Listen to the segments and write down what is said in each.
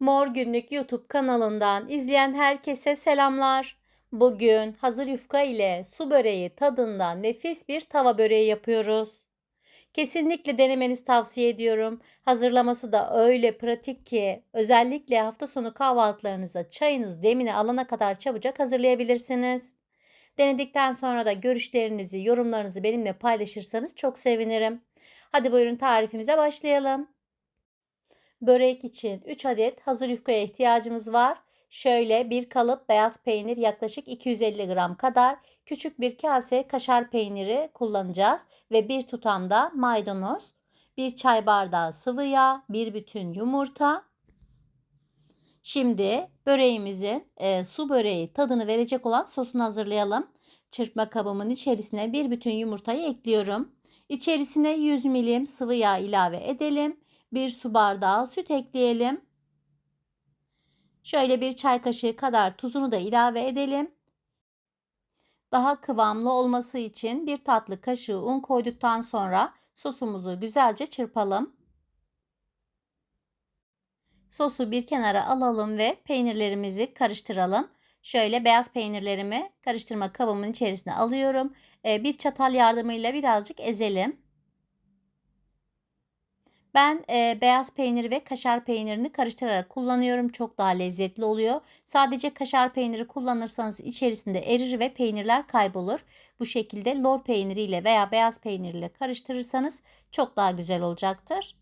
Mor Günlük YouTube kanalından izleyen herkese selamlar. Bugün hazır yufka ile su böreği tadında nefis bir tava böreği yapıyoruz. Kesinlikle denemenizi tavsiye ediyorum. Hazırlaması da öyle pratik ki özellikle hafta sonu kahvaltılarınıza çayınız demini alana kadar çabucak hazırlayabilirsiniz. Denedikten sonra da görüşlerinizi, yorumlarınızı benimle paylaşırsanız çok sevinirim. Hadi buyurun tarifimize başlayalım. Börek için 3 adet hazır yufkaya ihtiyacımız var. Şöyle bir kalıp beyaz peynir yaklaşık 250 gram kadar, küçük bir kase kaşar peyniri kullanacağız ve bir tutam da maydanoz, bir çay bardağı sıvı yağ, bir bütün yumurta. Şimdi böreğimizin e, su böreği tadını verecek olan sosunu hazırlayalım. Çırpma kabımın içerisine bir bütün yumurtayı ekliyorum. İçerisine 100 milim sıvı yağ ilave edelim 1 su bardağı süt ekleyelim. Şöyle bir çay kaşığı kadar tuzunu da ilave edelim. Daha kıvamlı olması için bir tatlı kaşığı un koyduktan sonra sosumuzu güzelce çırpalım. Sosu bir kenara alalım ve peynirlerimizi karıştıralım. Şöyle beyaz peynirlerimi karıştırma kabımın içerisine alıyorum. Ee, bir çatal yardımıyla birazcık ezelim. Ben e, beyaz peyniri ve kaşar peynirini karıştırarak kullanıyorum. Çok daha lezzetli oluyor. Sadece kaşar peyniri kullanırsanız içerisinde erir ve peynirler kaybolur. Bu şekilde lor peyniriyle veya beyaz peynirle karıştırırsanız çok daha güzel olacaktır.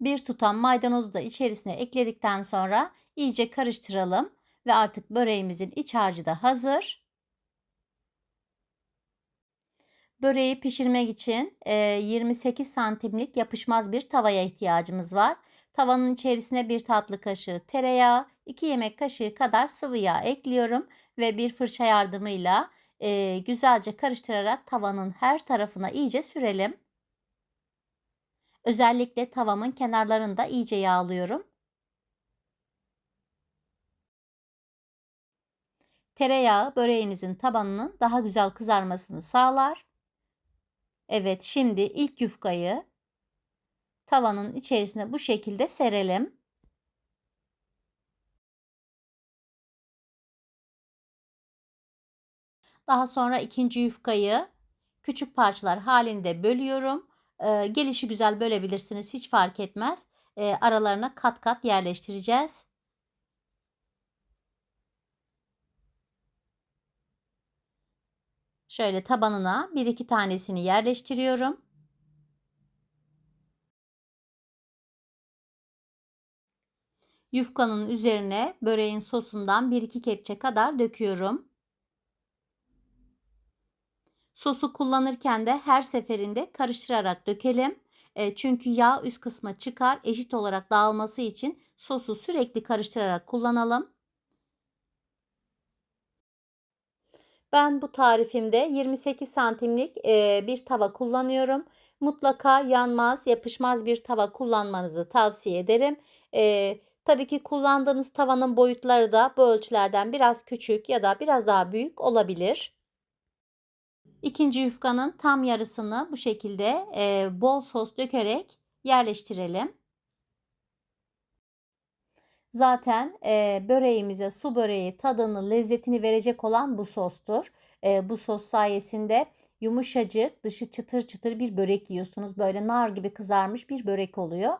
Bir tutam maydanozu da içerisine ekledikten sonra iyice karıştıralım ve artık böreğimizin iç harcı da hazır. Böreği pişirmek için 28 santimlik yapışmaz bir tavaya ihtiyacımız var. Tavanın içerisine bir tatlı kaşığı tereyağı, 2 yemek kaşığı kadar sıvı yağ ekliyorum ve bir fırça yardımıyla güzelce karıştırarak tavanın her tarafına iyice sürelim. Özellikle tavamın kenarlarında iyice yağlıyorum. Tereyağı böreğinizin tabanının daha güzel kızarmasını sağlar. Evet şimdi ilk yufkayı tavanın içerisine bu şekilde serelim. Daha sonra ikinci yufkayı küçük parçalar halinde bölüyorum. Ee, gelişi güzel bölebilirsiniz hiç fark etmez. Ee, aralarına kat kat yerleştireceğiz. Şöyle tabanına bir iki tanesini yerleştiriyorum. Yufkanın üzerine böreğin sosundan bir iki kepçe kadar döküyorum. Sosu kullanırken de her seferinde karıştırarak dökelim. E, çünkü yağ üst kısma çıkar. Eşit olarak dağılması için sosu sürekli karıştırarak kullanalım. Ben bu tarifimde 28 santimlik bir tava kullanıyorum. Mutlaka yanmaz, yapışmaz bir tava kullanmanızı tavsiye ederim. tabii ki kullandığınız tavanın boyutları da bu ölçülerden biraz küçük ya da biraz daha büyük olabilir. İkinci yufkanın tam yarısını bu şekilde bol sos dökerek yerleştirelim. Zaten e, böreğimize su böreği tadını, lezzetini verecek olan bu sostur. E, bu sos sayesinde yumuşacık, dışı çıtır çıtır bir börek yiyorsunuz. Böyle nar gibi kızarmış bir börek oluyor.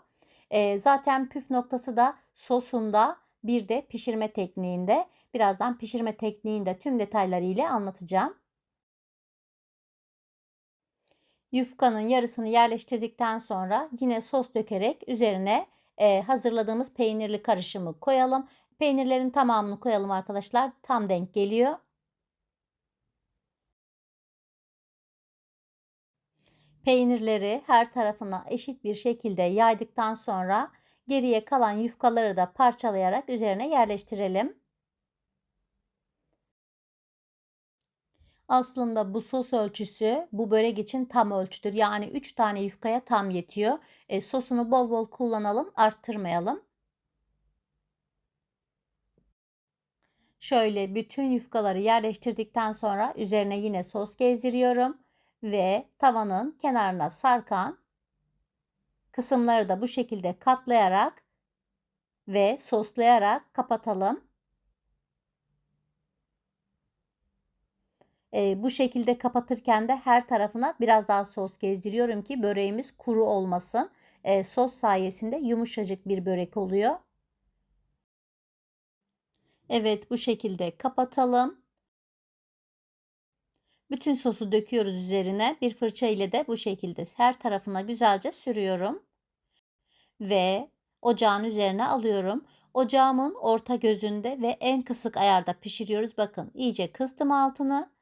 E, zaten püf noktası da sosunda bir de pişirme tekniğinde. Birazdan pişirme tekniğinde tüm detaylarıyla anlatacağım. Yufkanın yarısını yerleştirdikten sonra yine sos dökerek üzerine e, hazırladığımız peynirli karışımı koyalım. Peynirlerin tamamını koyalım arkadaşlar. Tam denk geliyor. Peynirleri her tarafına eşit bir şekilde yaydıktan sonra geriye kalan yufkaları da parçalayarak üzerine yerleştirelim. Aslında bu sos ölçüsü bu börek için tam ölçüdür. Yani 3 tane yufkaya tam yetiyor. E, sosunu bol bol kullanalım, arttırmayalım. Şöyle bütün yufkaları yerleştirdikten sonra üzerine yine sos gezdiriyorum ve tavanın kenarına sarkan kısımları da bu şekilde katlayarak ve soslayarak kapatalım. Ee, bu şekilde kapatırken de her tarafına biraz daha sos gezdiriyorum ki böreğimiz kuru olmasın. Ee, sos sayesinde yumuşacık bir börek oluyor. Evet bu şekilde kapatalım. Bütün sosu döküyoruz üzerine. Bir fırça ile de bu şekilde her tarafına güzelce sürüyorum. Ve ocağın üzerine alıyorum. Ocağımın orta gözünde ve en kısık ayarda pişiriyoruz. Bakın iyice kıstım altını.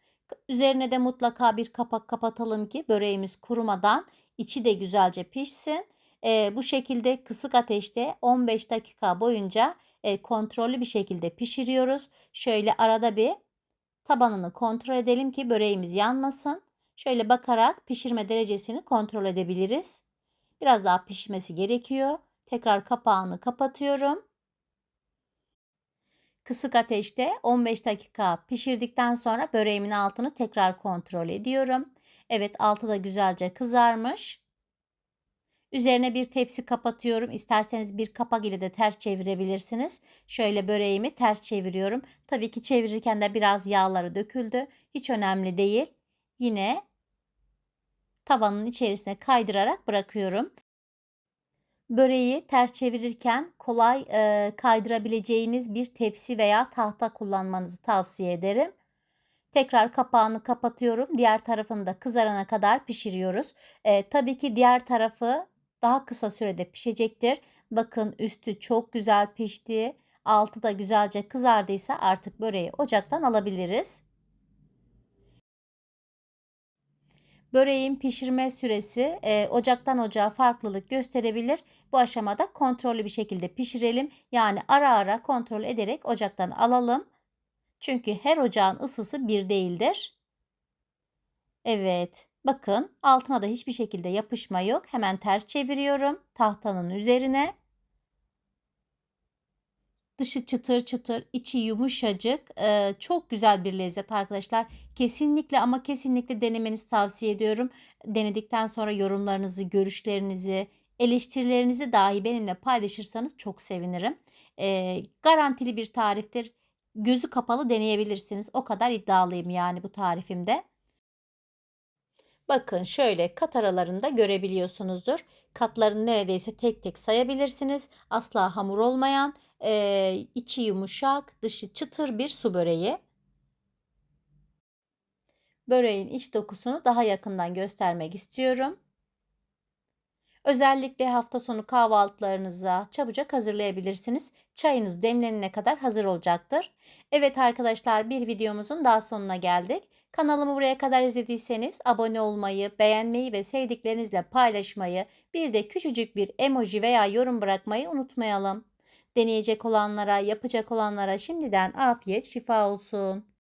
Üzerine de mutlaka bir kapak kapatalım ki böreğimiz kurumadan içi de güzelce pişsin. E, bu şekilde kısık ateşte 15 dakika boyunca e, kontrollü bir şekilde pişiriyoruz. Şöyle arada bir tabanını kontrol edelim ki böreğimiz yanmasın. Şöyle bakarak pişirme derecesini kontrol edebiliriz. Biraz daha pişmesi gerekiyor. Tekrar kapağını kapatıyorum. Kısık ateşte 15 dakika pişirdikten sonra böreğimin altını tekrar kontrol ediyorum. Evet altı da güzelce kızarmış. Üzerine bir tepsi kapatıyorum. İsterseniz bir kapak ile de ters çevirebilirsiniz. Şöyle böreğimi ters çeviriyorum. Tabii ki çevirirken de biraz yağları döküldü. Hiç önemli değil. Yine tavanın içerisine kaydırarak bırakıyorum. Böreği ters çevirirken kolay e, kaydırabileceğiniz bir tepsi veya tahta kullanmanızı tavsiye ederim. Tekrar kapağını kapatıyorum. Diğer tarafını da kızarana kadar pişiriyoruz. E, tabii ki diğer tarafı daha kısa sürede pişecektir. Bakın üstü çok güzel pişti. Altı da güzelce kızardıysa artık böreği ocaktan alabiliriz. Böreğin pişirme süresi e, ocaktan ocağa farklılık gösterebilir. Bu aşamada kontrollü bir şekilde pişirelim. Yani ara ara kontrol ederek ocaktan alalım. Çünkü her ocağın ısısı bir değildir. Evet. Bakın altına da hiçbir şekilde yapışma yok. Hemen ters çeviriyorum tahtanın üzerine. Dışı çıtır çıtır, içi yumuşacık. Ee, çok güzel bir lezzet arkadaşlar. Kesinlikle ama kesinlikle denemenizi tavsiye ediyorum. Denedikten sonra yorumlarınızı, görüşlerinizi, eleştirilerinizi dahi benimle paylaşırsanız çok sevinirim. Ee, garantili bir tariftir. Gözü kapalı deneyebilirsiniz. O kadar iddialıyım yani bu tarifimde. Bakın şöyle kat aralarında görebiliyorsunuzdur. Katlarını neredeyse tek tek sayabilirsiniz. Asla hamur olmayan, e, içi yumuşak, dışı çıtır bir su böreği. Böreğin iç dokusunu daha yakından göstermek istiyorum. Özellikle hafta sonu kahvaltılarınıza çabucak hazırlayabilirsiniz. Çayınız demlenene kadar hazır olacaktır. Evet arkadaşlar bir videomuzun daha sonuna geldik. Kanalımı buraya kadar izlediyseniz abone olmayı, beğenmeyi ve sevdiklerinizle paylaşmayı, bir de küçücük bir emoji veya yorum bırakmayı unutmayalım. Deneyecek olanlara, yapacak olanlara şimdiden afiyet şifa olsun.